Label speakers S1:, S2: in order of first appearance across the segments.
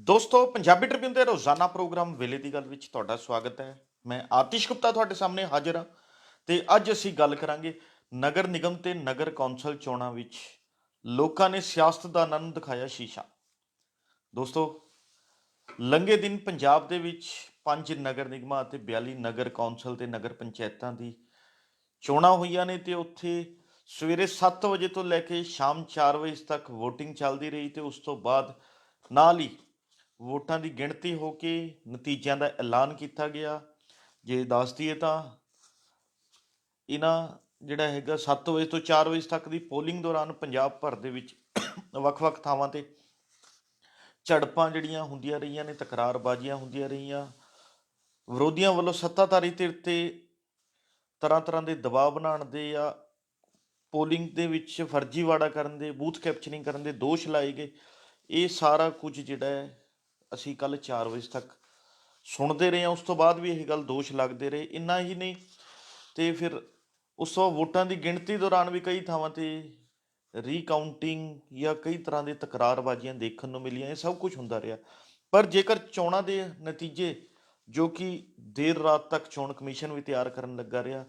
S1: ਦੋਸਤੋ, ਪੰਜਾਬੀ ਟ੍ਰਿਬਿਊਨ ਦੇ ਰੋਜ਼ਾਨਾ ਪ੍ਰੋਗਰਾਮ ਵੇਲੇ ਦੀ ਗੱਲ ਵਿੱਚ ਤੁਹਾਡਾ ਸਵਾਗਤ ਹੈ। ਮੈਂ ਆਤਿਸ਼ ਗੁਪਤਾ ਤੁਹਾਡੇ ਸਾਹਮਣੇ ਹਾਜ਼ਰ ਹਾਂ ਤੇ ਅੱਜ ਅਸੀਂ ਗੱਲ ਕਰਾਂਗੇ ਨਗਰ ਨਿਗਮ ਤੇ ਨਗਰ ਕੌਂਸਲ ਚੋਣਾਂ ਵਿੱਚ ਲੋਕਾਂ ਨੇ ਸਿਆਸਤਦਾਨਾਂ ਨੂੰ ਦਿਖਾਇਆ ਸ਼ੀਸ਼ਾ। ਦੋਸਤੋ, ਲੰਘੇ ਦਿਨ ਪੰਜਾਬ ਦੇ ਵਿੱਚ ਪੰਜ ਨਗਰ ਨਿਗਮਾਂ ਅਤੇ 42 ਨਗਰ ਕੌਂਸਲ ਤੇ ਨਗਰ ਪੰਚਾਇਤਾਂ ਦੀ ਚੋਣਾਂ ਹੋਈਆਂ ਨੇ ਤੇ ਉੱਥੇ ਸਵੇਰੇ 7 ਵਜੇ ਤੋਂ ਲੈ ਕੇ ਸ਼ਾਮ 4 ਵਜੇ ਤੱਕ VOTING ਚੱਲਦੀ ਰਹੀ ਤੇ ਉਸ ਤੋਂ ਬਾਅਦ ਨਾਲ ਹੀ ਵੋਟਾਂ ਦੀ ਗਿਣਤੀ ਹੋ ਕੇ ਨਤੀਜਿਆਂ ਦਾ ਐਲਾਨ ਕੀਤਾ ਗਿਆ। ਜੇ ਦੱਸ ਦਈਏ ਤਾਂ ਇਹਨਾਂ ਜਿਹੜਾ ਹੈਗਾ 7 ਵਜੇ ਤੋਂ 4 ਵਜੇ ਤੱਕ ਦੀ ਪੋਲਿੰਗ ਦੌਰਾਨ ਪੰਜਾਬ ਭਰ ਦੇ ਵਿੱਚ ਵੱਖ-ਵੱਖ ਥਾਵਾਂ ਤੇ ਝੜਪਾਂ ਜਿਹੜੀਆਂ ਹੁੰਦੀਆਂ ਰਹੀਆਂ ਨੇ, ਤਕਰਾਰਬਾਜ਼ੀਆਂ ਹੁੰਦੀਆਂ ਰਹੀਆਂ। ਵਿਰੋਧੀਆਂ ਵੱਲੋਂ ਸੱਤਾਧਾਰੀ ਧਿਰ ਤੇ ਤਰ੍ਹਾਂ ਤਰ੍ਹਾਂ ਦੇ ਦਬਾਅ ਬਣਾਉਣ ਦੇ ਜਾਂ ਪੋਲਿੰਗ ਦੇ ਵਿੱਚ ਫਰਜ਼ੀਵਾੜਾ ਕਰਨ ਦੇ, ਬੂਥ ਕੈਪਚਰਿੰਗ ਕਰਨ ਦੇ ਦੋਸ਼ ਲਾਏ ਗਏ। ਇਹ ਸਾਰਾ ਕੁਝ ਜਿਹੜਾ ਹੈ ਅਸੀਂ ਕੱਲ 4 ਵਜੇ ਤੱਕ ਸੁਣਦੇ ਰਹੇ ਹਾਂ। ਉਸ ਤੋਂ ਬਾਅਦ ਵੀ ਇਹ ਗੱਲ ਦੋਸ਼ ਲੱਗਦੇ ਰਹੇ। ਇੰਨਾ ਹੀ ਨਹੀਂ ਤੇ ਫਿਰ ਉਸ ਤੋਂ ਵੋਟਾਂ ਦੀ ਗਿਣਤੀ ਦੌਰਾਨ ਵੀ ਕਈ ਥਾਵਾਂ ਤੇ ਰੀਕਾਊਂਟਿੰਗ ਜਾਂ ਕਈ ਤਰ੍ਹਾਂ ਦੇ ਤਕਰਾਰਬਾਜ਼ੀਆਂ ਦੇਖਣ ਨੂੰ ਮਿਲੀਆਂ। ਇਹ ਸਭ ਕੁਝ ਹੁੰਦਾ ਰਿਹਾ। ਪਰ ਜੇਕਰ ਚੋਣਾਂ ਦੇ ਨਤੀਜੇ ਜੋ ਕਿ ਦੇਰ ਰਾਤ ਤੱਕ ਚੋਣ ਕਮਿਸ਼ਨ ਵੀ ਤਿਆਰ ਕਰਨ ਲੱਗਾ ਰਿਹਾ,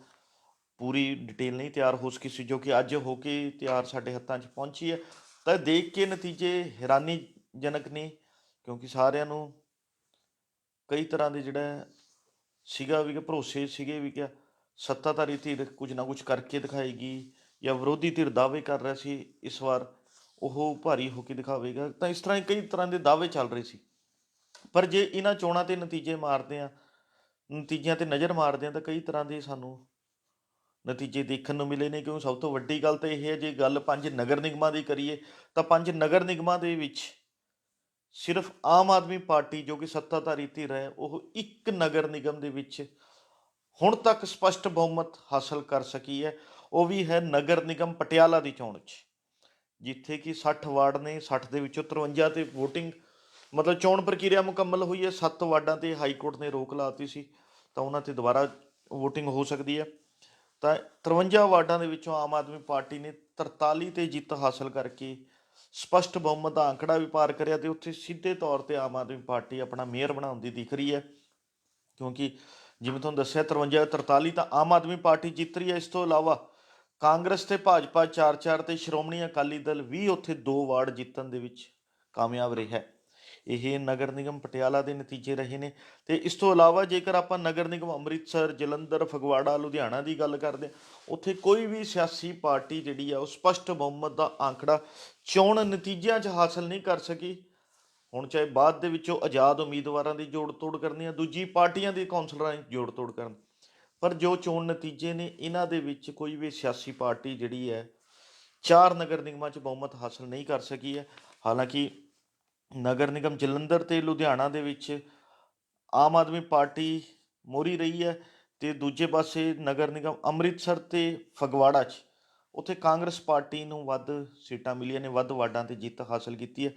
S1: ਪੂਰੀ ਡਿਟੇਲ ਨਹੀਂ ਤਿਆਰ ਹੋ ਸਕੀ ਸੀ ਜੋ ਕਿ ਅੱਜ ਹੋ ਕੇ ਤਿਆਰ ਸਾਡੇ ਹੱਥਾਂ 'ਚ ਪਹੁੰਚੀ ਹੈ, ਤਾਂ ਦੇਖ ਕੇ ਨਤੀਜੇ ਹੈਰਾਨੀਜਨਕ ਨੇ। ਕਿਉਂਕਿ ਸਾਰਿਆਂ ਨੂੰ ਕਈ ਤਰ੍ਹਾਂ ਦੇ ਜਿਹੜਾ ਸੀਗਾ ਵੀ ਕਿ ਭਰੋਸੇ ਸੀਗੇ ਵੀ ਕਿ ਸੱਤਾਧਾਰੀ ਧਿਰ ਕੁਝ ਨਾ ਕੁਝ ਕਰਕੇ ਦਿਖਾਏਗੀ ਜਾਂ ਵਿਰੋਧੀ ਧਿਰ ਦਾਅਵੇ ਕਰ ਰਿਹਾ ਸੀ ਇਸ ਵਾਰ, ਉਹ ਭਾਰੀ ਹੋ ਕੇ ਦਿਖਾਵੇਗਾ। ਤਾਂ ਇਸ ਤਰ੍ਹਾਂ ਹੀ ਕਈ ਤਰ੍ਹਾਂ ਦੇ ਦਾਅਵੇ ਚੱਲ ਰਹੇ ਸੀ। ਪਰ ਜੇ ਇਹਨਾਂ ਚੋਣਾਂ ਤੇ ਨਤੀਜੇ ਮਾਰਦੇ ਆ ਨਤੀਜਿਆਂ ਤੇ ਨਜ਼ਰ ਮਾਰਦੇ ਆ ਤਾਂ ਕਈ ਤਰ੍ਹਾਂ ਦੇ ਸਾਨੂੰ ਨਤੀਜੇ ਦੇਖਣ ਨੂੰ ਮਿਲੇ ਨੇ। ਕਿਉਂ? ਸਭ ਤੋਂ ਵੱਡੀ ਗੱਲ ਤਾਂ ਇਹ ਹੈ, ਜੇ ਗੱਲ ਪੰਜ ਨਗਰ ਨਿਗਮਾਂ ਦੀ ਕਰੀਏ ਤਾਂ ਪੰਜ ਨਗਰ ਨਿਗਮਾਂ ਦੇ ਵਿੱਚ ਸਿਰਫ ਆਮ ਆਦਮੀ ਪਾਰਟੀ ਜੋ ਕਿ ਸੱਤਾਧਾਰੀ ਧਿਰ ਹੈ, ਉਹ ਇੱਕ ਨਗਰ ਨਿਗਮ ਦੇ ਵਿੱਚ ਹੁਣ ਤੱਕ ਸਪਸ਼ਟ ਬਹੁਮਤ ਹਾਸਲ ਕਰ ਸਕੀ ਹੈ। ਉਹ ਵੀ ਹੈ ਨਗਰ ਨਿਗਮ ਪਟਿਆਲਾ ਦੀ ਚੋਣ 'ਚ, ਜਿੱਥੇ ਕਿ 60 ਵਾਰਡ ਨੇ 60 ਦੇ ਵਿੱਚੋਂ 53 ਤੇ VOTING ਮਤਲਬ ਚੋਣ ਪ੍ਰਕਿਰਿਆ ਮੁਕੰਮਲ ਹੋਈ ਹੈ। 7 ਵਾਰਡਾਂ ਤੇ ਹਾਈ ਕੋਰਟ ਨੇ ਰੋਕ ਲਾਤੀ ਸੀ, ਤਾਂ ਉਹਨਾਂ ਤੇ ਦੁਬਾਰਾ VOTING ਹੋ ਸਕਦੀ ਹੈ। ਤਾਂ 53 ਵਾਰਡਾਂ ਦੇ ਵਿੱਚੋਂ ਆਮ ਆਦਮੀ ਪਾਰਟੀ ਨੇ 43 ਤੇ ਜਿੱਤ ਹਾਸਲ ਕਰਕੇ ਸਪਸ਼ਟ ਬਹੁਮਤ ਦਾ ਅੰਕੜਾ ਵੀ ਪਾਰ ਕਰਿਆ ਤੇ ਉੱਥੇ ਸਿੱਧੇ ਤੌਰ ਤੇ ਆਮ ਆਦਮੀ ਪਾਰਟੀ ਆਪਣਾ ਮੇਅਰ ਬਣਾਉਂਦੀ ਦਿਖ ਰਹੀ ਹੈ। ਕਿਉਂਕਿ ਜਿਵੇਂ ਤੁਹਾਨੂੰ ਦੱਸਿਆ 53 43 ਤਾਂ ਆਮ ਆਦਮੀ ਪਾਰਟੀ ਜਿੱਤ ਰਹੀ ਹੈ। ਇਸ ਤੋਂ ਇਲਾਵਾ ਕਾਂਗਰਸ ਤੇ ਭਾਜਪਾ 4-4 ਤੇ ਸ਼੍ਰੋਮਣੀ ਅਕਾਲੀ ਦਲ ਵੀ ਉੱਥੇ ਦੋ ਵਾਰਡ ਜਿੱਤਣ ਦੇ ਵਿੱਚ ਕਾਮਯਾਬ ਰਿਹਾ ਹੈ। ਇਹ ਨਗਰ ਨਿਗਮ ਪਟਿਆਲਾ ਦੇ ਨਤੀਜੇ ਰਹੇ ਨੇ। ਤੇ ਇਸ ਤੋਂ ਇਲਾਵਾ ਜੇਕਰ ਆਪਾਂ ਨਗਰ ਨਿਗਮ ਅੰਮ੍ਰਿਤਸਰ ਜਲੰਧਰ ਫਗਵਾੜਾ ਲੁਧਿਆਣਾ ਦੀ ਗੱਲ ਕਰਦੇ ਹਾਂ, ਉੱਥੇ ਕੋਈ ਵੀ ਸਿਆਸੀ ਪਾਰਟੀ ਜਿਹੜੀ ਆ ਉਹ ਸਪਸ਼ਟ ਬਹੁਮਤ ਦਾ ਆંકੜਾ ਚੋਣ ਨਤੀਜਿਆਂ 'ਚ ਹਾਸਲ ਨਹੀਂ ਕਰ ਸਕੀ। ਹੁਣ ਚਾਹੇ ਬਾਅਦ ਦੇ ਵਿੱਚੋਂ ਆਜ਼ਾਦ ਉਮੀਦਵਾਰਾਂ ਦੀ ਜੋੜ ਤੋੜ ਕਰਨੀ ਆ ਦੂਜੀ ਪਾਰਟੀਆਂ ਦੇ ਕੌਂਸਲਰਾਂ ਦੀ ਜੋੜ ਤੋੜ ਕਰਨ। ਪਰ ਜੋ ਚੋਣ ਨਤੀਜੇ ਨੇ ਇਹਨਾਂ ਦੇ ਵਿੱਚ ਕੋਈ ਵੀ ਸਿਆਸੀ ਪਾਰਟੀ ਜਿਹੜੀ ਹੈ ਚਾਰ ਨਗਰ ਨਿਗਮਾਂ 'ਚ ਬਹੁਮਤ ਹਾਸਲ ਨਹੀਂ ਕਰ ਸਕੀ ਹੈ। ਹਾਲਾਂਕਿ ਨਗਰ ਨਿਗਮ ਜਲੰਧਰ ਤੇ ਲੁਧਿਆਣਾ ਦੇ ਵਿੱਚ ਆਮ ਆਦਮੀ ਪਾਰਟੀ ਮੋਰੀ ਰਹੀ ਹੈ ਤੇ ਦੂਜੇ ਪਾਸੇ ਨਗਰ ਨਿਗਮ ਅੰਮ੍ਰਿਤਸਰ ਤੇ ਫਗਵਾੜਾ 'ਚ ਉੱਥੇ ਕਾਂਗਰਸ ਪਾਰਟੀ ਨੂੰ ਵੱਧ ਸੀਟਾਂ ਮਿਲੀਆਂ ਨੇ, ਵੱਧ ਵਾਰਡਾਂ ਤੇ ਜਿੱਤ ਹਾਸਲ ਕੀਤੀ ਹੈ।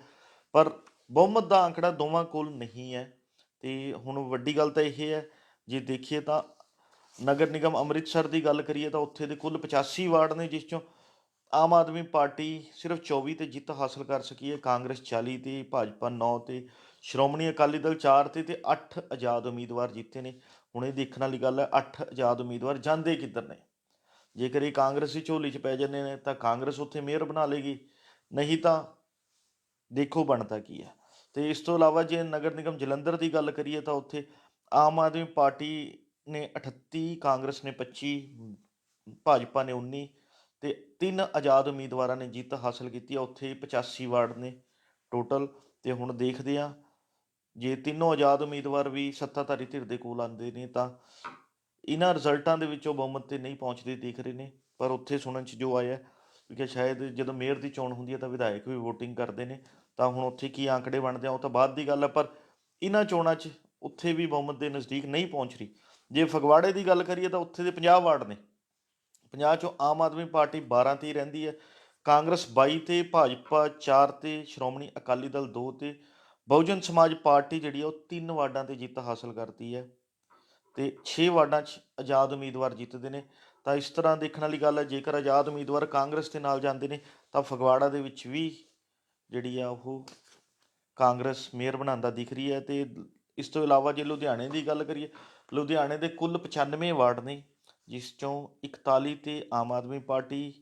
S1: ਪਰ ਬਹੁਮਤ ਦਾ ਅੰਕੜਾ ਦੋਵਾਂ ਕੋਲ ਨਹੀਂ ਹੈ ਤੇ ਹੁਣ ਵੱਡੀ ਗੱਲ ਤਾਂ ਇਹ ਹੈ, ਜੇ ਦੇਖੀਏ ਤਾਂ ਨਗਰ ਨਿਗਮ ਅੰਮ੍ਰਿਤਸਰ ਦੀ ਗੱਲ ਕਰੀਏ ਤਾਂ ਉੱਥੇ ਦੇ ਕੁੱਲ 85 ਵਾਰਡ ਨੇ, ਜਿਸ ਚੋਂ ਆਮ ਆਦਮੀ ਪਾਰਟੀ ਸਿਰਫ 24 ਤੇ ਜਿੱਤ ਹਾਸਲ ਕਰ ਸਕੀ ਹੈ। ਕਾਂਗਰਸ 40 ਤੇ, ਭਾਜਪਾ 9 ਤੇ, ਸ਼੍ਰੋਮਣੀ ਅਕਾਲੀ ਦਲ 4 ਤੇ ਤੇ 8 ਆਜ਼ਾਦ ਉਮੀਦਵਾਰ ਜਿੱਤੇ ਨੇ। ਹੁਣ ਇਹ ਦੇਖਣ ਵਾਲੀ ਗੱਲ ਹੈ 8 ਆਜ਼ਾਦ ਉਮੀਦਵਾਰ ਜਾਂਦੇ ਕਿੱਧਰ ਨੇ? ਜੇਕਰ ਇਹ ਕਾਂਗਰਸੀ ਝੋਲੀ 'ਚ ਪੈ ਜਾਂਦੇ ਨੇ, ਤਾਂ ਕਾਂਗਰਸ ਉੱਥੇ ਮੇਅਰ ਬਣਾ ਲੇਗੀ। ਨਹੀਂ ਤਾਂ ਦੇਖੋ ਬਣਦਾ ਕੀ ਹੈ। ਤੇ ਇਸ ਤੋਂ ਇਲਾਵਾ ਜੇ ਨਗਰ ਨਿਗਮ ਜਲੰਧਰ ਦੀ ਗੱਲ ਕਰੀਏ ਤਾਂ ਉੱਥੇ ਆਮ ਆਦਮੀ ਪਾਰਟੀ ਨੇ 38 ਕਾਂਗਰਸ ਨੇ 25 ਭਾਜਪਾ ਨੇ 19 ਤੇ ਤਿੰਨ ਆਜ਼ਾਦ ਉਮੀਦਵਾਰਾਂ ਨੇ ਜਿੱਤ ਹਾਸਲ ਕੀਤੀ ਹੈ ਉੱਥੇ 85 ਵਾਰਡ ਨੇ ਟੋਟਲ ਤੇ ਹੁਣ ਦੇਖਦੇ ਆ, ਜੇ ਤਿੰਨੋਂ ਆਜ਼ਾਦ ਉਮੀਦਵਾਰ ਵੀ ਸੱਤਾਧਾਰੀ ਧਿਰ ਦੇ ਕੋਲ ਆਉਂਦੇ ਨੇ ਤਾਂ ਇਹਨਾਂ ਰਿਜ਼ਲਟਾਂ ਦੇ ਵਿੱਚੋਂ ਬਹੁਮਤ ਤੇ ਨਹੀਂ ਪਹੁੰਚਦੇ ਦਿਖ ਰਹੇ ਨੇ, ਪਰ ਉੱਥੇ ਸੁਣਨ ਚ ਜੋ ਆਇਆ ਕਿ ਸ਼ਾਇਦ ਜਦੋਂ ਮੇਅਰ ਦੀ ਚੋਣ ਹੁੰਦੀ ਹੈ ਤਾਂ ਵਿਧਾਇਕ ਵੀ VOTING ਕਰਦੇ ਨੇ, ਤਾਂ ਹੁਣ ਉੱਥੇ ਕੀ ਆંકੜੇ ਬਣਦੇ ਆ, ਉਹ ਤਾਂ ਬਾਅਦ ਦੀ ਗੱਲ ਹੈ ਪਰ ਇਹਨਾਂ ਚੋਣਾਂ 'ਚ ਉੱਥੇ ਵੀ ਬਹੁਮਤ ਦੇ ਨਜ਼ਦੀਕ ਨਹੀਂ ਪਹੁੰਚ ਰਹੀ। ਜੇ ਫਗਵਾੜੇ ਦੀ ਗੱਲ ਕਰੀਏ ਤਾਂ ਉੱਥੇ ਦੇ 50 ਵਾਰਡ ਨੇ। 50 ਚੋਂ ਆਮ ਆਦਮੀ ਪਾਰਟੀ 12 ਤੇ ਹੀ ਰਹਿੰਦੀ ਹੈ। ਕਾਂਗਰਸ 22 ਤੇ, ਭਾਜਪਾ 4 ਤੇ, ਸ਼੍ਰੋਮਣੀ ਅਕਾਲੀ ਦਲ 2 ਤੇ। ਬਹੁਜਨ ਸਮਾਜ ਪਾਰਟੀ ਜਿਹੜੀ ਆ ਉਹ 3 ਵਾਰਡਾਂ ਤੇ ਜਿੱਤ ਹਾਸਲ ਕਰਦੀ ਹੈ ਤੇ 6 ਵਾਰਡਾਂ 'ਚ ਆਜ਼ਾਦ ਉਮੀਦਵਾਰ ਜਿੱਤਦੇ ਨੇ। ਤਾਂ ਇਸ ਤਰ੍ਹਾਂ ਦੇਖਣ ਵਾਲੀ ਗੱਲ ਹੈ, ਜੇਕਰ ਆਜ਼ਾਦ ਉਮੀਦਵਾਰ ਕਾਂਗਰਸ ਦੇ ਨਾਲ ਜਾਂਦੇ ਨੇ, ਤਾਂ ਫਗਵਾੜਾ ਦੇ ਵਿੱਚ ਵੀ ਜਿਹੜੀ ਆ ਉਹ ਕਾਂਗਰਸ ਮੇਅਰ ਬਣਾਉਂਦਾ ਦਿਖ ਰਹੀ ਹੈ ਤੇ ਇਸ ਤੋਂ ਇਲਾਵਾ ਜੇ ਲੁਧਿਆਣੇ ਦੀ ਗੱਲ ਕਰੀਏ, ਲੁਧਿਆਣੇ ਦੇ ਕੁੱਲ 95 ਵਾਰਡ ਨੇ। ਜਿਸ ਚੋਂ 41 ਤੇ ਆਮ ਆਦਮੀ ਪਾਰਟੀ,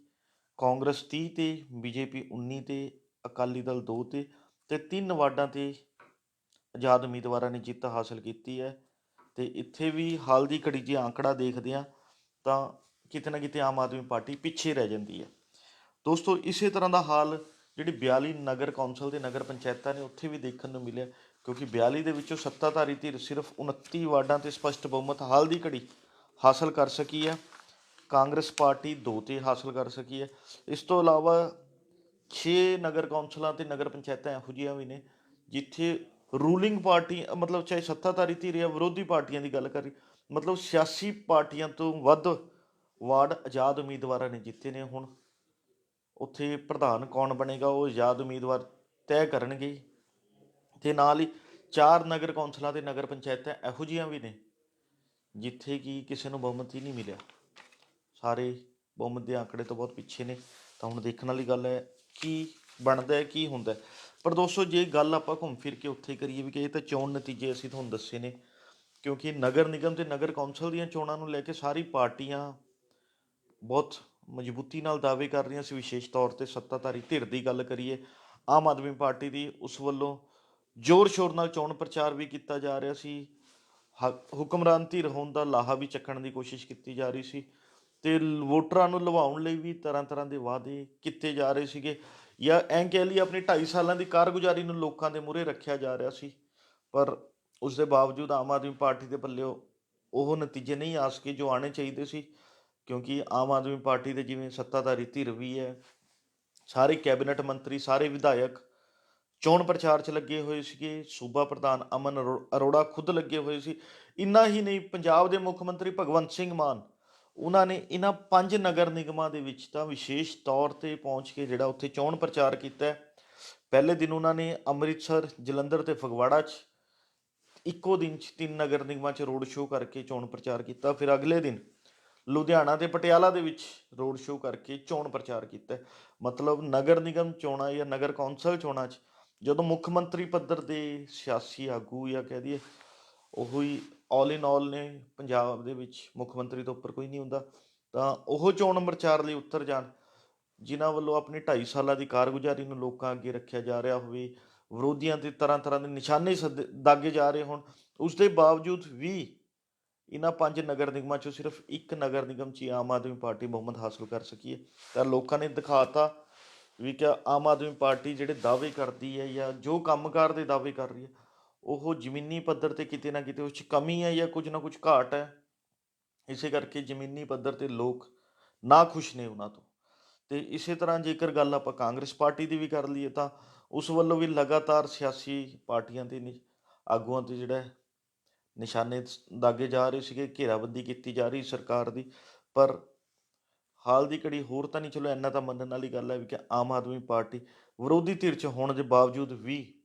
S1: ਕਾਂਗਰਸ 30 ਤੇ, ਬੀਜੇਪੀ 19 ਤੇ, ਅਕਾਲੀ ਦਲ 2 ਤੇ ਤੇ ਤਿੰਨ ਵਾਰਡਾਂ ਤੇ ਆਜ਼ਾਦ ਉਮੀਦਵਾਰਾਂ ਨੇ ਜਿੱਤ ਹਾਸਲ ਕੀਤੀ ਹੈ। ਤੇ ਇੱਥੇ ਵੀ ਹਾਲ ਦੀ ਘੜੀ ਜੇ ਆંકੜਾ ਦੇਖਦੇ ਆ ਤਾਂ ਕਿਤੇ ਨਾ ਕਿਤੇ ਆਮ ਆਦਮੀ ਪਾਰਟੀ ਪਿੱਛੇ ਰਹਿ ਜਾਂਦੀ ਹੈ। ਦੋਸਤੋ, ਇਸੇ ਤਰ੍ਹਾਂ ਦਾ ਹਾਲ ਜਿਹੜੀ 42 ਨਗਰ ਕੌਂਸਲ ਤੇ ਨਗਰ ਪੰਚਾਇਤਾਂ ਨੇ ਉੱਥੇ ਵੀ ਦੇਖਣ ਨੂੰ ਮਿਲਿਆ, ਕਿਉਂਕਿ 42 ਦੇ ਵਿੱਚੋਂ ਸੱਤਾਧਾਰੀ ਧਿਰ ਸਿਰਫ 29 ਵਾਰਡਾਂ ਤੇ ਸਪਸ਼ਟ ਬਹੁਮਤ ਹਾਲ ਦੀ ਘੜੀ ਹਾਸਲ ਕਰ ਸਕੀ ਹੈ। ਕਾਂਗਰਸ ਪਾਰਟੀ ਦੋ ਤੇ ਹਾਸਲ ਕਰ ਸਕੀ ਹੈ। ਇਸ ਤੋਂ ਇਲਾਵਾ 6 ਨਗਰ ਕੌਂਸਲਾਂ ਤੇ ਨਗਰ ਪੰਚਾਇਤਾਂ ਇਹੋ ਜਿਹੀਆਂ ਵੀ ਨੇ, ਜਿੱਥੇ ਰੂਲਿੰਗ ਪਾਰਟੀ, ਮਤਲਬ ਚਾਹੇ ਸੱਤਾਧਾਰੀ ਧਿਰ ਜਾਂ ਵਿਰੋਧੀ ਪਾਰਟੀਆਂ ਦੀ ਗੱਲ ਕਰੀ ਮਤਲਬ ਸਿਆਸੀ ਪਾਰਟੀਆਂ ਤੋਂ ਵੱਧ ਵਾਰਡ ਆਜ਼ਾਦ ਉਮੀਦਵਾਰਾਂ ਨੇ ਜਿੱਤੇ ਨੇ ਹੁਣ। ਉੱਥੇ ਪ੍ਰਧਾਨ ਕੌਣ ਬਣੇਗਾ, ਉਹ ਆਜ਼ਾਦ ਉਮੀਦਵਾਰ ਤੈਅ ਕਰਨਗੇ। ਤੇ ਨਾਲ ਹੀ ਚਾਰ ਨਗਰ ਕੌਂਸਲਾਂ ਤੇ ਨਗਰ ਪੰਚਾਇਤਾਂ ਇਹੋ ਜਿਹੀਆਂ ਵੀ ਨੇ ਜਿੱਥੇ ਕਿ ਕਿਸੇ ਨੂੰ ਬਹੁਮਤ ਹੀ ਨਹੀਂ ਮਿਲਿਆ। ਸਾਰੇ ਬਹੁਮਤ ਦੇ ਆંકੜੇ ਤੋਂ ਬਹੁਤ ਪਿੱਛੇ ਨੇ। ਤਾਂ ਹੁਣ ਦੇਖਣ ਵਾਲੀ ਗੱਲ ਹੈ, ਕੀ ਬਣਦਾ ਹੈ, ਕੀ ਹੁੰਦਾ ਪਰ ਦੋਸਤੋ, ਜੇ ਗੱਲ ਆਪਾਂ ਘੁੰਮ ਫਿਰ ਕੇ ਉੱਥੇ ਕਰੀਏ ਵੀ ਕਿ ਇਹ ਤਾਂ ਚੋਣ ਨਤੀਜੇ ਅਸੀਂ ਤੁਹਾਨੂੰ ਦੱਸੇ ਨੇ, ਕਿਉਂਕਿ ਨਗਰ ਨਿਗਮ ਤੇ ਨਗਰ ਕੌਂਸਲ ਦੀਆਂ ਚੋਣਾਂ ਨੂੰ ਲੈ ਕੇ ਸਾਰੀ ਪਾਰਟੀਆਂ ਬਹੁਤ ਮਜ਼ਬੂਤੀ ਨਾਲ ਦਾਅਵੇ ਕਰ ਰਹੀਆਂ ਸੀ। ਵਿਸ਼ੇਸ਼ ਤੌਰ ਤੇ ਸੱਤਾਧਾਰੀ ਧਿਰ ਦੀ ਗੱਲ ਕਰੀਏ, ਆਮ ਆਦਮੀ ਪਾਰਟੀ ਦੀ ਉਸ ਵੱਲੋਂ ਜ਼ੋਰ ਸ਼ੋਰ ਨਾਲ ਚੋਣ ਪ੍ਰਚਾਰ ਵੀ ਕੀਤਾ ਜਾ ਰਿਹਾ ਸੀ। ਹੁਕਮਰਾਨ ਧਿਰ ਹੋਣ ਦਾ ਲਾਹਾ ਵੀ ਚੱਕਣ ਦੀ ਕੋਸ਼ਿਸ਼ ਕੀਤੀ ਜਾ ਰਹੀ ਸੀ ਤੇ ਵੋਟਰਾਂ ਨੂੰ ਲਵਾਉਣ ਲਈ ਵੀ ਤਰ੍ਹਾਂ ਤਰ੍ਹਾਂ ਦੇ ਵਾਅਦੇ ਕੀਤੇ ਜਾ ਰਹੇ ਸੀਗੇ। ਜਾਂ ਐਂ ਕਹਿ ਲਈ ਆਪਣੀ 2.5 ਸਾਲਾਂ ਦੀ ਕਾਰਗੁਜ਼ਾਰੀ ਨੂੰ ਲੋਕਾਂ ਦੇ ਮੂਹਰੇ ਰੱਖਿਆ ਜਾ ਰਿਹਾ ਸੀ, ਪਰ ਉਸ ਦੇ ਬਾਵਜੂਦ ਆਮ ਆਦਮੀ ਪਾਰਟੀ ਦੇ ਪੱਲੇ ਉਹ ਉਹ ਨਤੀਜੇ ਨਹੀਂ ਆ ਸਕੇ ਜੋ ਆਣੇ ਚਾਹੀਦੇ ਸੀ, ਕਿਉਂਕਿ ਆਮ ਆਦਮੀ ਪਾਰਟੀ ਦੇ ਜਿਵੇਂ ਸੱਤਾਧਾਰੀ ਧਿਰ ਵੀ ਹੈ, ਸਾਰੇ ਕੈਬਨਿਟ ਮੰਤਰੀ, ਸਾਰੇ ਵਿਧਾਇਕ ਚੋਣ ਪ੍ਰਚਾਰ 'ਚ ਲੱਗੇ ਹੋਏ ਸੀਗੇ, ਸੂਬਾ ਪ੍ਰਧਾਨ ਅਮਨ ਅਰੋ- ਅਰੋੜਾ ਖੁਦ ਲੱਗੇ ਹੋਏ ਸੀ। ਇੰਨਾ ਹੀ ਨਹੀਂ, ਪੰਜਾਬ ਦੇ ਮੁੱਖ ਮੰਤਰੀ ਭਗਵੰਤ ਸਿੰਘ ਮਾਨ, ਉਹਨਾਂ ਨੇ ਇਹਨਾਂ ਪੰਜ ਨਗਰ ਨਿਗਮਾਂ ਦੇ ਵਿੱਚ ਤਾਂ ਵਿਸ਼ੇਸ਼ ਤੌਰ ਤੇ ਪਹੁੰਚ ਕੇ ਜਿਹੜਾ ਉੱਥੇ ਚੋਣ ਪ੍ਰਚਾਰ ਕੀਤਾ ਹੈ। ਪਹਿਲੇ ਦਿਨ ਉਹਨਾਂ ਨੇ ਅੰਮ੍ਰਿਤਸਰ, ਜਲੰਧਰ ਤੇ ਫਗਵਾੜਾ 'ਚ ਇੱਕੋ ਦਿਨ 'ਚ ਤਿੰਨ ਨਗਰ ਨਿਗਮਾਂ 'ਚ ਰੋਡ ਸ਼ੋਅ ਕਰਕੇ ਚੋਣ ਪ੍ਰਚਾਰ ਕੀਤਾ। ਫਿਰ ਅਗਲੇ ਦਿਨ ਲੁਧਿਆਣਾ ਤੇ ਪਟਿਆਲਾ ਦੇ ਵਿੱਚ ਰੋਡ ਸ਼ੋਅ ਕਰਕੇ ਚੋਣ ਪ੍ਰਚਾਰ ਕੀਤਾ ਮਤਲਬ ਨਗਰ ਨਿਗਮ ਚੋਣਾਂ ਜਾਂ ਨਗਰ ਕੌਂਸਲ ਚੋਣਾਂ 'ਚ ਜਦੋਂ ਮੁੱਖ ਮੰਤਰੀ ਪੱਧਰ ਦੇ ਸਿਆਸੀ ਆਗੂ ਜਾਂ ਕਹਿ ਦਈਏ ਉਹ ਹੀ ਆਲ ਇਨ ਆਲ ਨੇ ਪੰਜਾਬ ਦੇ ਵਿੱਚ ਮੁੱਖ ਮੰਤਰੀ ਤੋਂ ਉੱਪਰ ਕੋਈ ਨਹੀਂ ਹੁੰਦਾ, ਤਾਂ ਉਹ ਚੋਣ ਨੰਬਰ ਪ੍ਰਚਾਰ ਲਈ ਉੱਤਰ ਜਾਣ, ਜਿਨ੍ਹਾਂ ਵੱਲੋਂ ਆਪਣੀ 2.5 ਸਾਲਾਂ ਦੀ ਕਾਰਗੁਜ਼ਾਰੀ ਨੂੰ ਲੋਕਾਂ ਅੱਗੇ ਰੱਖਿਆ ਜਾ ਰਿਹਾ ਹੋਵੇ, ਵਿਰੋਧੀਆਂ ਤੇ ਤਰ੍ਹਾਂ ਤਰ੍ਹਾਂ ਦੇ ਨਿਸ਼ਾਨੇ ਸੱਦੇ- ਦਾਗੇ ਜਾ ਰਹੇ ਹੋਣ, ਉਸ ਦੇ ਬਾਵਜੂਦ ਵੀ ਇਹਨਾਂ ਪੰਜ ਨਗਰ ਨਿਗਮਾਂ ਚੋਂ ਸਿਰਫ ਇੱਕ ਨਗਰ ਨਿਗਮ 'ਚ ਹੀ ਆਮ ਆਦਮੀ ਪਾਰਟੀ ਬਹੁਮਤ ਹਾਸਲ ਕਰ ਸਕੀ ਹੈ, ਤਾਂ ਲੋਕਾਂ ਨੇ ਦਿਖਾਤਾ ਵੀ ਕਿਆ ਆਮ ਆਦਮੀ ਪਾਰਟੀ ਜਿਹੜੇ ਦਾਅਵੇ ਕਰਦੀ ਹੈ ਜਾਂ ਜੋ ਕੰਮਕਾਰ ਦੇ ਦਾਅਵੇ ਕਰ ਰਹੀ ਹੈ, ਉਹ ਜ਼ਮੀਨੀ ਪੱਧਰ ਤੇ ਕਿਤੇ ਨਾ ਕਿਤੇ ਉਸ 'ਚ ਕਮੀ ਹੈ ਜਾਂ ਕੁਝ ਨਾ ਕੁਝ ਘਾਟ ਹੈ? ਇਸੇ ਕਰਕੇ ਜ਼ਮੀਨੀ ਪੱਧਰ ਤੇ ਲੋਕ ਨਾ ਖੁਸ਼ ਨੇ ਉਹਨਾਂ ਤੋਂ। ਤੇ ਇਸੇ ਤਰ੍ਹਾਂ ਜੇਕਰ ਗੱਲ ਆਪਾਂ ਕਾਂਗਰਸ ਪਾਰਟੀ ਦੀ ਵੀ ਕਰ ਲਈਏ ਤਾਂ ਉਸ ਵੱਲੋਂ ਵੀ ਲਗਾਤਾਰ ਸਿਆਸੀ ਪਾਰਟੀਆਂ ਤੇ ਨਿ- ਆਗੂਆਂ ਤੇ ਜਿਹੜਾ ਨਿਸ਼ਾਨੇ ਦਾਗੇ ਜਾ ਰਹੇ ਸੀਗੇ, ਘੇਰਾਬੰਦੀ ਕੀਤੀ ਜਾ ਰਹੀ ਸਰਕਾਰ ਦੀ, ਪਰ ਹਾਲ ਦੀ ਘੜੀ ਹੋਰ ਤਾਂ ਨਹੀਂ, ਚਲੋ ਇੰਨਾ ਤਾਂ ਮੰਨਣ ਵਾਲੀ ਗੱਲ ਹੈ ਵੀ ਕਿ ਆਮ ਆਦਮੀ ਪਾਰਟੀ ਵਿਰੋਧੀ ਧਿਰ 'ਚ ਹੋਣ ਦੇ ਬਾਵਜੂਦ ਵੀ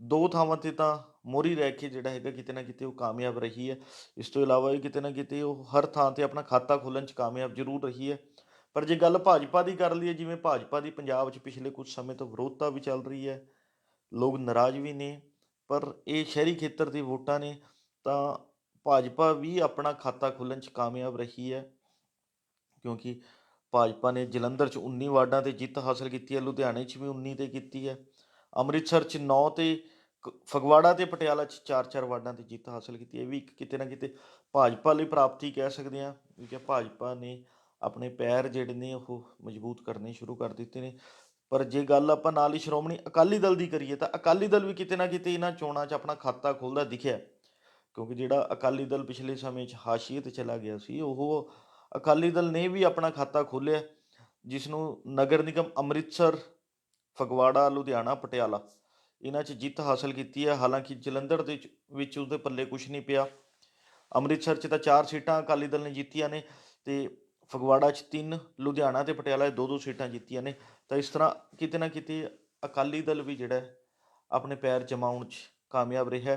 S1: ਦੋ ਥਾਵਾਂ ਤੇ ਤਾਂ ਮੋਰੀ ਰਹਿ ਕੇ ਜਿਹੜਾ ਹੈਗਾ ਕਿਤੇ ਨਾ ਕਿਤੇ ਉਹ ਕਾਮਯਾਬ ਰਹੀ ਹੈ। ਇਸ ਤੋਂ ਇਲਾਵਾ ਵੀ ਕਿਤੇ ਨਾ ਕਿਤੇ ਉਹ ਹਰ ਥਾਂ ਤੇ ਆਪਣਾ ਖਾਤਾ ਖੋਲ੍ਹਣ 'ਚ ਕਾਮਯਾਬ ਜ਼ਰੂਰ ਰਹੀ ਹੈ। ਪਰ ਜੇ ਗੱਲ ਭਾਜਪਾ ਦੀ ਕਰ ਲਈਏ, ਜਿਵੇਂ ਭਾਜਪਾ ਦੀ ਪੰਜਾਬ 'ਚ ਪਿਛਲੇ ਕੁਝ ਸਮੇਂ ਤੋਂ ਵਿਰੋਧਤਾ ਵੀ ਚੱਲ ਰਹੀ ਹੈ, ਲੋਕ ਨਾਰਾਜ਼ ਵੀ ਨੇ, ਪਰ ਇਹ ਸ਼ਹਿਰੀ ਖੇਤਰ ਦੀ ਵੋਟਾਂ ਨੇ, ਤਾਂ ਭਾਜਪਾ ਵੀ ਆਪਣਾ ਖਾਤਾ ਖੋਲ੍ਹਣ 'ਚ ਕਾਮਯਾਬ ਰਹੀ ਹੈ। ਕਿਉਂਕਿ ਭਾਜਪਾ ਨੇ ਜਲੰਧਰ 'ਚ 19 ਵਾਰਡਾਂ ਤੇ ਜਿੱਤ ਹਾਸਲ ਕੀਤੀ ਹੈ, ਲੁਧਿਆਣੇ 'ਚ ਵੀ 19 ਤੇ ਕੀਤੀ ਹੈ, ਅੰਮ੍ਰਿਤਸਰ 'ਚ 9 ਤੇ ਕ- ਫਗਵਾੜਾ ਤੇ ਪਟਿਆਲਾ 'ਚ 4-4 ਵਾਰਡਾਂ ਤੇ ਜਿੱਤ ਹਾਸਲ ਕੀਤੀ ਹੈ। ਇਹ ਵੀ ਇੱਕ ਕਿਤੇ ਨਾ ਕਿਤੇ ਭਾਜਪਾ ਲਈ ਪ੍ਰਾਪਤੀ ਕਹਿ ਸਕਦੇ ਹਾਂ, ਕਿਉਂਕਿ ਭਾਜਪਾ ਨੇ ਆਪਣੇ ਪੈਰ ਜਿਹੜੇ ਨੇ ਉਹ ਮਜ਼ਬੂਤ ਕਰਨੇ ਸ਼ੁਰੂ ਕਰ ਦਿੱਤੇ ਨੇ। ਪਰ ਜੇ ਗੱਲ ਆਪਾਂ ਨਾਲ ਹੀ ਸ਼੍ਰੋਮਣੀ ਅਕਾਲੀ ਦਲ ਦੀ ਕਰੀਏ ਤਾਂ ਅਕਾਲੀ ਦਲ ਵੀ ਕਿਤੇ ਨਾ ਕਿਤੇ ਇਹਨਾਂ ਚੋਣਾਂ 'ਚ ਆਪਣਾ ਖਾਤਾ ਖੋਲਦਾ ਦਿਖਿਆ ਕਿਉਂਕਿ ਜਿਹੜਾ ਅਕਾਲੀ ਦਲ ਪਿਛਲੇ ਸਮੇਂ 'ਚ ਹਾਸ਼ੀਏ ਤੇ ਚਲਾ ਗਿਆ ਸੀ, ਉਹ ਅਕਾਲੀ ਦਲ ਨੇ ਵੀ ਆਪਣਾ ਖਾਤਾ ਖੋਲ੍ਹਿਆ ਜਿਸ ਨੂੰ ਨਗਰ ਨਿਗਮ ਅੰਮ੍ਰਿਤਸਰ, ਫਗਵਾੜਾ, ਲੁਧਿਆਣਾ, ਪਟਿਆਲਾ, ਇਹਨਾਂ 'ਚ ਜਿੱਤ ਹਾਸਲ ਕੀਤੀ ਹੈ। ਹਾਲਾਂਕਿ ਜਲੰਧਰ ਦੇ ਵਿੱਚ ਉਸਦੇ ਪੱਲੇ ਕੁਝ ਨਹੀਂ ਪਿਆ। ਅੰਮ੍ਰਿਤਸਰ 'ਚ ਤਾਂ ਚਾਰ ਸੀਟਾਂ ਅਕਾਲੀ ਦਲ ਨੇ ਜਿੱਤੀਆਂ ਨੇ ਤੇ ਫਗਵਾੜਾ 'ਚ ਤਿੰਨ, ਲੁਧਿਆਣਾ ਤੇ ਪਟਿਆਲਾ 'ਚ ਦੋ ਦੋ ਸੀਟਾਂ ਜਿੱਤੀਆਂ ਨੇ। ਤਾਂ ਇਸ ਤਰ੍ਹਾਂ ਕਿਤੇ ਨਾ ਕਿਤੇ ਅਕਾਲੀ ਦਲ ਵੀ ਜਿਹੜਾ ਆਪਣੇ ਪੈਰ ਜਮਾਉਣ 'ਚ ਕਾਮਯਾਬ ਰਿਹਾ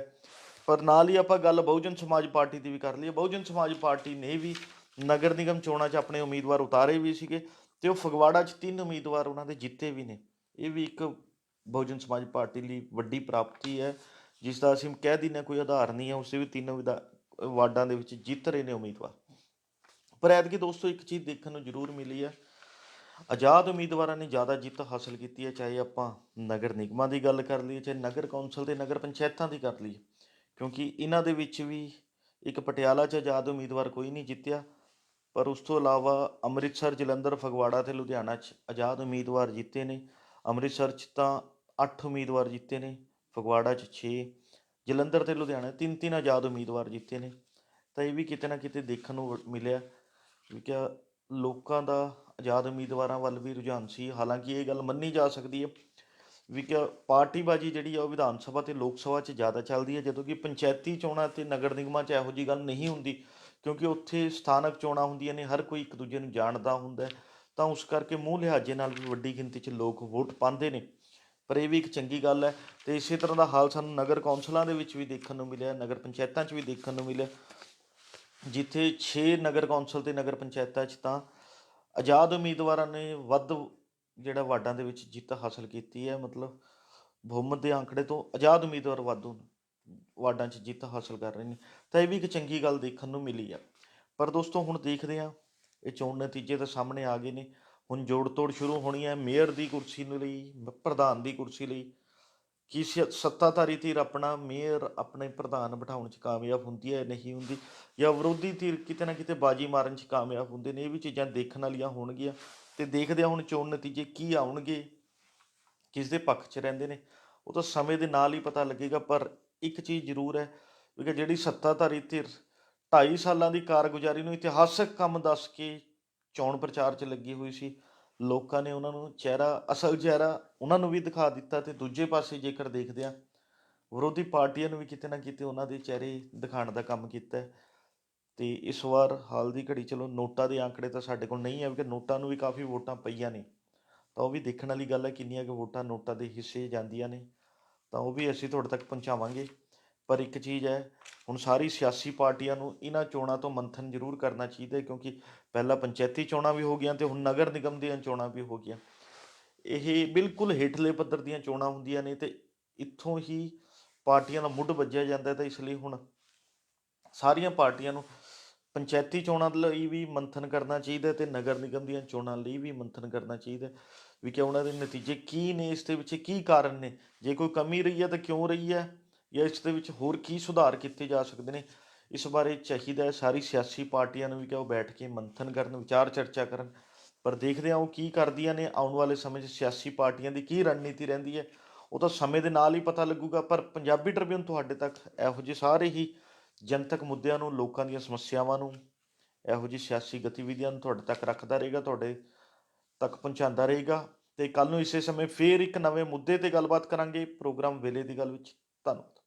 S1: ਪਰ ਨਾਲ ਹੀ ਆਪਾਂ ਗੱਲ ਬਹੁਜਨ ਸਮਾਜ ਪਾਰਟੀ ਦੀ ਵੀ ਕਰ ਲਈਏ। ਬਹੁਜਨ ਸਮਾਜ ਪਾਰਟੀ ਨੇ ਵੀ ਨਗਰ ਨਿਗਮ ਚੋਣਾਂ 'ਚ ਆਪਣੇ ਉਮੀਦਵਾਰ ਉਤਾਰੇ ਵੀ ਸੀਗੇ ਤੇ ਉਹ ਫਗਵਾੜਾ 'ਚ ਤਿੰਨ ਉਮੀਦਵਾਰ ਉਹਨਾਂ ਦੇ ਜਿੱਤੇ ਵੀ ਨੇ। ਇਹ ਵੀ ਇੱਕ ਬਹੁਜਨ ਸਮਾਜ ਪਾਰਟੀ ਲਈ ਵੱਡੀ ਪ੍ਰਾਪਤੀ ਹੈ, ਜਿਸ ਦਾ ਅਸੀਂ ਕਹਿ ਦਿੰਦੇ ਹਾਂ ਕੋਈ ਆਧਾਰ ਨਹੀਂ ਹੈ, ਉਸੇ ਵੀ ਤਿੰਨ ਵਿਧਾ, ਵਾਰਡਾਂ ਦੇ ਵਿੱਚ ਜਿੱਤ ਰਹੇ ਨੇ ਉਮੀਦਵਾਰ। ਪਰ ਐਤਕੀ ਦੋਸਤੋ ਇੱਕ ਚੀਜ਼ ਦੇਖਣ ਨੂੰ ਜ਼ਰੂਰ ਮਿਲੀ ਹੈ, ਆਜ਼ਾਦ ਉਮੀਦਵਾਰਾਂ ਨੇ ਜ਼ਿਆਦਾ ਜਿੱਤ ਹਾਸਲ ਕੀਤੀ ਹੈ, ਚਾਹੇ ਆਪਾਂ ਨਗਰ ਨਿਗਮਾਂ ਦੀ ਗੱਲ ਕਰ ਲਈਏ, ਚਾਹੇ ਨਗਰ ਕੌਂਸਲ ਤੇ ਨਗਰ ਪੰਚਾਇਤਾਂ ਦੀ ਕਰ ਲਈਏ, ਕਿਉਂਕਿ ਇਹਨਾਂ ਦੇ ਵਿੱਚ ਵੀ ਇੱਕ ਪਟਿਆਲਾ 'ਚ ਆਜ਼ਾਦ ਉਮੀਦਵਾਰ ਕੋਈ ਨਹੀਂ ਜਿੱਤਿਆ ਪਰ ਉਸ ਤੋਂ ਇਲਾਵਾ ਅੰਮ੍ਰਿਤਸਰ, ਜਲੰਧਰ, ਫਗਵਾੜਾ ਤੇ ਲੁਧਿਆਣਾ 'ਚ ਆਜ਼ਾਦ ਉਮੀਦਵਾਰ ਜਿੱਤੇ ਨੇ। ਅੰਮ੍ਰਿਤਸਰ 'ਚ ਤਾਂ 8 ਉਮੀਦਵਾਰ ਜਿੱਤੇ ਨੇ, ਫਗਵਾੜਾ 'ਚ 6 ਜਲੰਧਰ ਤੇ ਲੁਧਿਆਣਾ ਤਿੰਨ ਤਿੰਨ ਆਜ਼ਾਦ ਉਮੀਦਵਾਰ ਜਿੱਤੇ ਨੇ। ਤਾਂ ਇਹ ਵੀ ਕਿਤੇ ਨਾ ਕਿਤੇ ਦੇਖਣ ਨੂੰ ਵ- ਮਿਲਿਆ ਵੀ ਕਿਆ ਲੋਕਾਂ ਦਾ ਆਜ਼ਾਦ ਉਮੀਦਵਾਰਾਂ ਵੱਲ ਵੀ ਰੁਝਾਨ ਸੀ। ਹਾਲਾਂਕਿ ਇਹ ਗੱਲ ਮੰਨੀ ਜਾ ਸਕਦੀ ਹੈ ਵੀ ਕਿ ਪਾਰਟੀਬਾਜੀ ਜਿਹੜੀ ਆ ਉਹ ਵਿਧਾਨ ਸਭਾ ਤੇ ਲੋਕ ਸਭਾ 'ਚ ਜ਼ਿਆਦਾ ਚੱਲਦੀ ਹੈ, ਜਦੋਂ ਕਿ ਪੰਚਾਇਤੀ ਚੋਣਾਂ ਤੇ ਨਗਰ ਨਿਗਮਾਂ 'ਚ ਇਹੋ ਜੀ ਗੱਲ ਨਹੀਂ ਹੁੰਦੀ। ਕਿਉਂਕਿ ਉੱਥੇ ਸਥਾਨਕ ਚੋਣਾਂ ਹੁੰਦੀਆਂ ਨੇ, ਹਰ ਕੋਈ ਇੱਕ ਦੂਜੇ ਨੂੰ ਜਾਣਦਾ ਹੁੰਦਾ ਤਾਂ ਉਸ ਕਰਕੇ ਮੂੰਹ ਲਿਹਾਜ਼ੇ ਨਾਲ ਵੀ ਵੱਡੀ ਗਿਣਤੀ 'ਚ ਲੋਕ ਵੋਟ ਪਾਉਂਦੇ ਨੇ। ਪਰ ਇਹ ਵੀ ਇੱਕ ਚੰਗੀ ਗੱਲ ਹੈ ਤੇ ਇਸੇ ਤਰ੍ਹਾਂ ਦਾ ਹਾਲ ਸਾਨੂੰ ਨਗਰ ਕੌਂਸਲਾਂ ਦੇ ਵਿੱਚ ਵੀ ਦੇਖਣ ਨੂੰ ਮਿਲਿਆ, ਨਗਰ ਪੰਚਾਇਤਾਂ 'ਚ ਵੀ ਦੇਖਣ ਨੂੰ ਮਿਲਿਆ। ਜਿੱਥੇ 6 ਨਗਰ ਕੌਂਸਲ ਤੇ ਨਗਰ ਪੰਚਾਇਤਾਂ 'ਚ ਤਾਂ ਆਜ਼ਾਦ ਉਮੀਦਵਾਰਾਂ ਨੇ ਵੱਧ ਜਿਹੜਾ ਵਾਰਡਾਂ ਦੇ ਵਿੱਚ ਜਿੱਤ ਹਾਸਲ ਕੀਤੀ ਹੈ। ਮਤਲਬ ਬਹੁਮਤ ਦੇ ਅੰਕੜੇ ਤੋਂ ਆਜ਼ਾਦ ਉਮੀਦਵਾਰ ਵਾਧੂ ਵਾਰਡਾਂ 'ਚ ਜਿੱਤ ਹਾਸਲ ਕਰ ਰਹੇ ਨੇ, ਤਾਂ ਇਹ ਵੀ ਇੱਕ ਚੰਗੀ ਗੱਲ ਦੇਖਣ ਨੂੰ ਮਿਲੀ ਆ। ਪਰ ਦੋਸਤੋ, ਹੁਣ ਦੇਖਦੇ ਹਾਂ, ਇਹ ਚੋਣ ਨਤੀਜੇ ਤਾਂ ਸਾਹਮਣੇ ਆ ਗਏ ਨੇ। ਹੁਣ ਜੋੜ ਤੋੜ ਸ਼ੁਰੂ ਹੋਣੀ ਹੈ, ਮੇਅਰ ਦੀ ਕੁਰਸੀ ਨੂੰ ਲਈ, ਪ੍ਰਧਾਨ ਦੀ ਕੁਰਸੀ ਲਈ। ਕੀ ਸੱਤਾਧਾਰੀ ਧਿਰ ਆਪਣਾ, ਮੇਅਰ ਆਪਣੇ ਪ੍ਰਧਾਨ ਬਿਠਾਉਣ 'ਚ ਕਾਮਯਾਬ ਹੁੰਦੀ ਹੈ, ਨਹੀਂ ਹੁੰਦੀ? ਜਾਂ ਵਿਰੋਧੀ ਧਿਰ ਕਿਤੇ ਨਾ ਕਿਤੇ ਬਾਜੀ ਮਾਰਨ 'ਚ ਕਾਮਯਾਬ ਹੁੰਦੇ ਨੇ, ਇਹ ਵੀ ਚੀਜ਼ਾਂ ਦੇਖਣ ਵਾਲੀਆਂ ਹੋਣਗੀਆਂ। ਤੇ ਦੇਖਦੇ ਹਾਂ ਹੁਣ ਚੋਣ ਨਤੀਜੇ ਕੀ ਆਉਣਗੇ, ਕਿਸ ਦੇ ਪੱਖ 'ਚ ਰਹਿੰਦੇ ਨੇ। ਉਹ ਤਾਂ ਸਮੇਂ ਦੇ ਨਾਲ ਹੀ ਪਤਾ ਲੱਗੇਗਾ, ਪਰ ਇੱਕ ਚੀਜ਼ ਜ਼ਰੂਰ ਹੈ ਕਿ ਜਿਹੜੀ ਸੱਤਾਧਾਰੀ ਧਿਰ 2.5 ਸਾਲਾਂ ਦੀ ਕਾਰਗੁਜ਼ਾਰੀ ਨੂੰ ਇਤਿਹਾਸਕ ਕੰਮ ਦੱਸ ਕੇ ਚੋਣ ਪ੍ਰਚਾਰ 'ਚ ਲੱਗੀ ਹੋਈ ਸੀ, ਲੋਕਾਂ ਨੇ ਉਹਨਾਂ ਨੂੰ ਚਿਹਰਾ, ਅਸਲ ਚਿਹਰਾ ਉਹਨਾਂ ਨੂੰ ਵੀ ਦਿਖਾ ਦਿੱਤਾ ਤੇ ਦੂਜੇ ਪਾਸੇ ਜੇਕਰ ਦੇਖਦੇ ਆ ਵਿਰੋਧੀ ਪਾਰਟੀਆਂ ਨੂੰ ਵੀ ਕਿਤੇ ਨਾ ਕਿਤੇ ਉਹਨਾਂ ਦੇ ਚਿਹਰੇ ਦਿਖਾਉਣ ਦਾ ਕੰਮ ਕੀਤਾ ਹੈ ਤੇ ਇਸ ਵਾਰ ਹਾਲ ਦੀ ਘੜੀ ਚਲੋ ਨੋਟਾਂ ਦੇ ਆંકੜੇ ਤਾਂ ਸਾਡੇ ਕੋਲ ਨਹੀਂ ਹੈ ਕਿ ਨੋਟਾਂ ਨੂੰ ਵੀ ਕਾਫੀ ਵੋਟਾਂ ਪਈਆਂ ਨੇ, ਤਾਂ ਉਹ ਵੀ ਦੇਖਣ ਵਾਲੀ ਗੱਲ ਹੈ ਕਿੰਨੀਆਂ ਕੁ ਵੋਟਾਂ ਨੋਟਾਂ ਦੇ ਹਿੱਸੇ ਜਾਂਦੀਆਂ ਨੇ। ਤਾਂ ਉਹ ਵੀ ਅਸੀਂ ਤੁਹਾਡੇ ਤੱਕ ਪਹੁੰਚਾਵਾਂਗੇ। ਪਰ ਇੱਕ ਚੀਜ਼ ਹੈ, ਹੁਣ ਸਾਰੀ ਸਿਆਸੀ ਪਾਰਟੀਆਂ ਨੂੰ ਇਹਨਾਂ ਚੋਣਾਂ ਤੋਂ ਮੰਥਨ ਜ਼ਰੂਰ ਕਰਨਾ ਚਾਹੀਦਾ ਹੈ, ਕਿਉਂਕਿ ਪਹਿਲਾਂ ਪੰਚਾਇਤੀ ਚੋਣਾਂ ਵੀ ਹੋ ਗਈਆਂ ਤੇ ਹੁਣ ਨਗਰ ਨਿਗਮ ਦੀਆਂ ਚੋਣਾਂ ਵੀ ਹੋ ਗਈਆਂ। ਇਹ ਬਿਲਕੁਲ ਹੇਠਲੇ ਪੱਧਰ ਦੀਆਂ ਚੋਣਾਂ ਹੁੰਦੀਆਂ ਨੇ ਤੇ ਇੱਥੋਂ ਹੀ ਪਾਰਟੀਆਂ ਦਾ ਮੁੱਢ ਵੱਜਿਆ ਜਾਂਦਾ ਤਾਂ ਇਸ ਲਈ ਹੁਣ ਸਾਰੀਆਂ ਪਾਰਟੀਆਂ ਨੂੰ ਪੰਚਾਇਤੀ ਚੋਣਾਂ ਲਈ ਵੀ ਮੰਥਨ ਕਰਨਾ ਚਾਹੀਦਾ ਹੈ ਤੇ ਨਗਰ ਨਿਗਮ ਦੀਆਂ ਚੋਣਾਂ ਲਈ ਵੀ ਮੰਥਨ ਕਰਨਾ ਚਾਹੀਦਾ। ਵੀ ਕਿ ਉਹਨਾਂ ਦੇ ਨਤੀਜੇ ਕੀ ਨੇ, ਇਸ ਦੇ ਵਿੱਚ ਕੀ ਕਾਰਨ ਨੇ? ਜੇ ਕੋਈ ਕਮੀ ਰਹੀ ਹੈ ਤਾਂ ਕਿਉਂ ਰਹੀ ਹੈ? ਜਾਂ ਇਸ ਦੇ ਵਿੱਚ ਹੋਰ ਕੀ ਸੁਧਾਰ ਕੀਤੇ ਜਾ ਸਕਦੇ ਨੇ? ਇਸ ਬਾਰੇ ਚਾਹੀਦਾ ਹੈ ਸਾਰੀ ਸਿਆਸੀ ਪਾਰਟੀਆਂ ਨੂੰ ਵੀ ਕਿ ਉਹ ਬੈਠ ਕੇ ਮੰਥਨ ਕਰਨ, ਵਿਚਾਰ ਚਰਚਾ ਕਰਨ। ਪਰ ਦੇਖਦੇ ਹਾਂ ਉਹ ਕੀ ਕਰਦੀਆਂ ਨੇ। ਆਉਣ ਵਾਲੇ ਸਮੇਂ 'ਚ ਸਿਆਸੀ ਪਾਰਟੀਆਂ ਦੀ ਕੀ ਰਣਨੀਤੀ ਰਹਿੰਦੀ ਹੈ? ਉਹ ਤਾਂ ਸਮੇਂ ਦੇ ਨਾਲ ਹੀ ਪਤਾ ਲੱਗੂਗਾ, ਪਰ ਪੰਜਾਬੀ ਟ੍ਰਿਬਿਊਨ ਤੁਹਾਡੇ ਤੱਕ ਇਹੋ ਜਿਹੇ ਸਾਰੇ ਹੀ ਜਨਤਕ ਮੁੱਦਿਆਂ ਨੂੰ, ਲੋਕਾਂ ਦੀਆਂ ਸਮੱਸਿਆਵਾਂ ਨੂੰ, ਇਹੋ ਜਿਹੀ ਸਿਆਸੀ ਗਤੀਵਿਧੀਆਂ ਨੂੰ ਤੁਹਾਡੇ ਤੱਕ ਰੱਖਦਾ ਰਹੇਗਾ। ਤੁਹਾਡੇ ਤੱਕ ਪਹੁੰਚਾਉਂਦਾ ਰਹੇਗਾ। ਤੇ ਕੱਲ ਨੂੰ ਇਸੇ ਸਮੇਂ ਫੇਰ ਇੱਕ ਨਵੇਂ ਮੁੱਦੇ ਤੇ ਗੱਲਬਾਤ ਕਰਾਂਗੇ ਪ੍ਰੋਗਰਾਮ ਵੇਲੇ ਦੀ ਗੱਲ ਵਿੱਚ। ਧੰਨਵਾਦ।